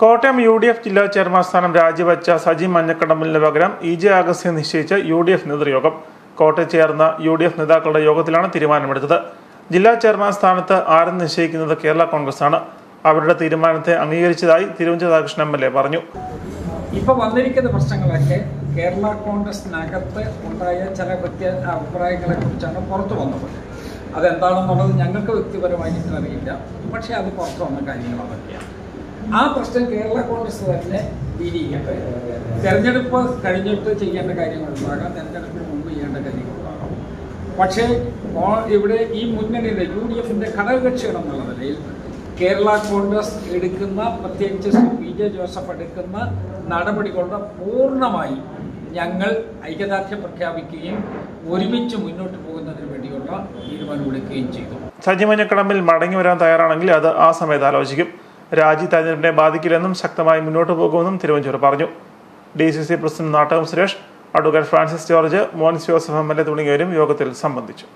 Kottayam U D F ജില്ലാ chairman സ്ഥാനം രാജിവെച്ച സജി മഞ്ഞക്കടമ്പലിന് പകരം ഇ ജെ ആഗസ്റ്റിനെ നിശ്ചയിച്ച് യു ഡി എഫ് നേതൃയോഗം. കോട്ടയം ചേർന്ന യു ഡി എഫ് നേതാക്കളുടെ യോഗത്തിലാണ് തീരുമാനമെടുത്തത്. ജില്ലാ ചെയർമാൻ സ്ഥാനത്ത് ആരും നിശ്ചയിക്കുന്നത് കേരള കോൺഗ്രസ് ആണ് അവരുടെ തീരുമാനത്തെ അംഗീകരിച്ചതായി Thiruvanchoor Radhakrishnan M L A പറഞ്ഞു. ഇപ്പൊ വന്നിരിക്കുന്ന പ്രശ്നങ്ങളൊക്കെ കേരള കോൺഗ്രസിനകത്ത് ഉണ്ടായ ചില വ്യത്യ അഭിപ്രായങ്ങളെ കുറിച്ചാണ് പുറത്തു വന്നത്. അതെന്താണെന്നുള്ളത് ഞങ്ങൾക്ക് വ്യക്തിപരമായിട്ട് അറിയില്ല. പക്ഷേ അത് പുറത്തു വന്ന കാര്യങ്ങൾ അതൊക്കെയാണ് ആ പ്രശ്നം കേരള കോൺഗ്രസ് തന്നെ തെരഞ്ഞെടുപ്പ് കഴിഞ്ഞിട്ട് ചെയ്യേണ്ട കാര്യങ്ങളുണ്ടാകാം തെരഞ്ഞെടുപ്പിന് മുമ്പ് ചെയ്യേണ്ട കാര്യങ്ങളുണ്ടാകാം പക്ഷേ ഇവിടെ ഈ മുന്നണിയുടെ യു ഡി എഫിന്റെ ഘടകകക്ഷികൾ എന്നുള്ള നിലയിൽ കേരള കോൺഗ്രസ് എടുക്കുന്ന പ്രത്യേകിച്ച് പി ജെ ജോസഫ് എടുക്കുന്ന നടപടികളുടെ പൂർണമായി ഞങ്ങൾ ഐക്യദാർഢ്യം പ്രഖ്യാപിക്കുകയും ഒരുമിച്ച് മുന്നോട്ട് പോകുന്നതിന് വേണ്ടിയുള്ള തീരുമാനമെടുക്കുകയും ചെയ്തു. സജി മഞ്ഞക്കടമ്പിൽ മടങ്ങി വരാൻ തയ്യാറാണെങ്കിൽ അത് ആ സമയത്ത് ആലോചിക്കും. രാജി തെരഞ്ഞെടുപ്പിനെ ബാധിക്കില്ലെന്നും ശക്തമായി മുന്നോട്ട് പോകുമെന്നും തിരുവഞ്ചൂർ പറഞ്ഞു. D C C president Nattakam Suresh advocate Francis George Mons Joseph M L A തുടങ്ങിയവരും യോഗത്തിൽ സംബന്ധിച്ചു.